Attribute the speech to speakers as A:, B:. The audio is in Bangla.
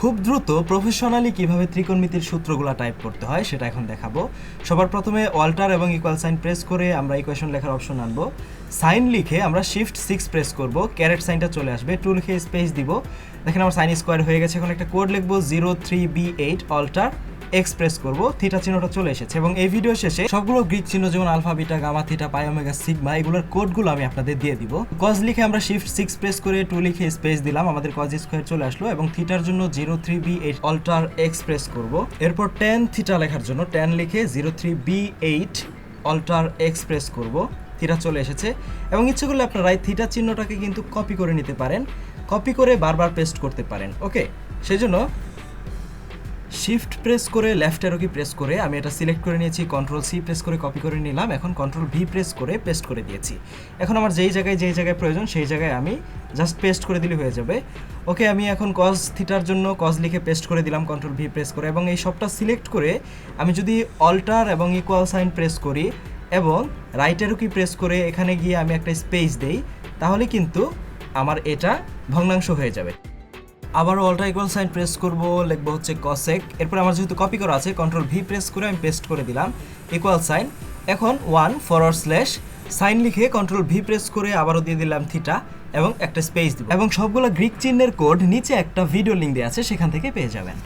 A: খুব দ্রুত প্রফেশনালি কীভাবে ত্রিকোণমিতির সূত্রগুলো টাইপ করতে হয় সেটা এখন দেখাবো। সবার প্রথমে অল্টার এবং ইকুয়াল সাইন প্রেস করে আমরা ইকুয়েশন লেখার অপশন আনব। সাইন লিখে আমরা শিফট সিক্স প্রেস করব ক্যারেট সাইনটা চলে আসবে। টু লিখে স্পেস দিব। দেখেন আমার সাইন স্কোয়ার হয়ে গেছে, এখন একটা কোড লিখব zero three B eight alt X press করব থিটা চিহ্নটা চলে এসেছে এবং এই ভিডিও শেষে সবগুলো গ্রিক চিহ্ন যেমন alpha beta gamma theta pi omega sigma এগুলোর কোডগুলো আমি আপনাদের দিয়ে দিব। কজ লিখে আমরা শিফট সিক্স প্রেস করে টু লিখে স্পেস দিলাম, আমাদের কজ স্কোয়ার চলে আসলো এবং থিটার জন্য zero three B eight alt X press করব। এরপর টেন থিটা লেখার জন্য টেন লিখে zero three B eight alt X press করব। থিটা চলে এসেছে এবং ইচ্ছে করলে আপনারা এই থিটা চিহ্নটাকে কিন্তু কপি করে নিতে পারেন। কপি করে বারবার পেস্ট করতে পারেন ওকে সেই জন্য শিফট প্রেস করে লেফট অ্যারো কি প্রেস করে, আমি এটা সিলেক্ট করে নিয়েছি কন্ট্রোল সি প্রেস করে কপি করে নিলাম, এখন কন্ট্রোল ভি প্রেস করে পেস্ট করে দিয়েছি। এখন আমার যেই জায়গায় যেই জায়গায় প্রয়োজন, সেই জায়গায় আমি জাস্ট পেস্ট করে দিলে হয়ে যাবে। ওকে আমি এখন কজ থিটার জন্য কজ লিখে পেস্ট করে দিলাম কন্ট্রোল ভি প্রেস করে, এবং এই সবটা সিলেক্ট করে আমি যদি অল্টার এবং ইকুয়াল সাইন প্রেস করি, এবং রাইট অ্যারো কি প্রেস করে এখানে গিয়ে আমি একটা স্পেস দেই, তাহলে কিন্তু আমার এটা ভগ্নাংশ হয়ে যাবে। আবারও অল্টা ইকুয়াল সাইন প্রেস করব, লিখব হচ্ছে কসেক এরপর আমার যেহেতু কপি করা আছে কন্ট্রোল ভি প্রেস করে আমি পেস্ট করে দিলাম ইকুয়াল সাইন এখন ওয়ান ফরওয়ার্ড স্ল্যাশ সাইন লিখে কন্ট্রোল ভি প্রেস করে আবারও দিয়ে দিলাম থিটা এবং একটা স্পেস দিব। এবং সবগুলো গ্রিক চিহ্নের কোড নিচে একটা ভিডিও লিঙ্ক দেওয়া আছে, সেখান থেকে পেয়ে যাবেন।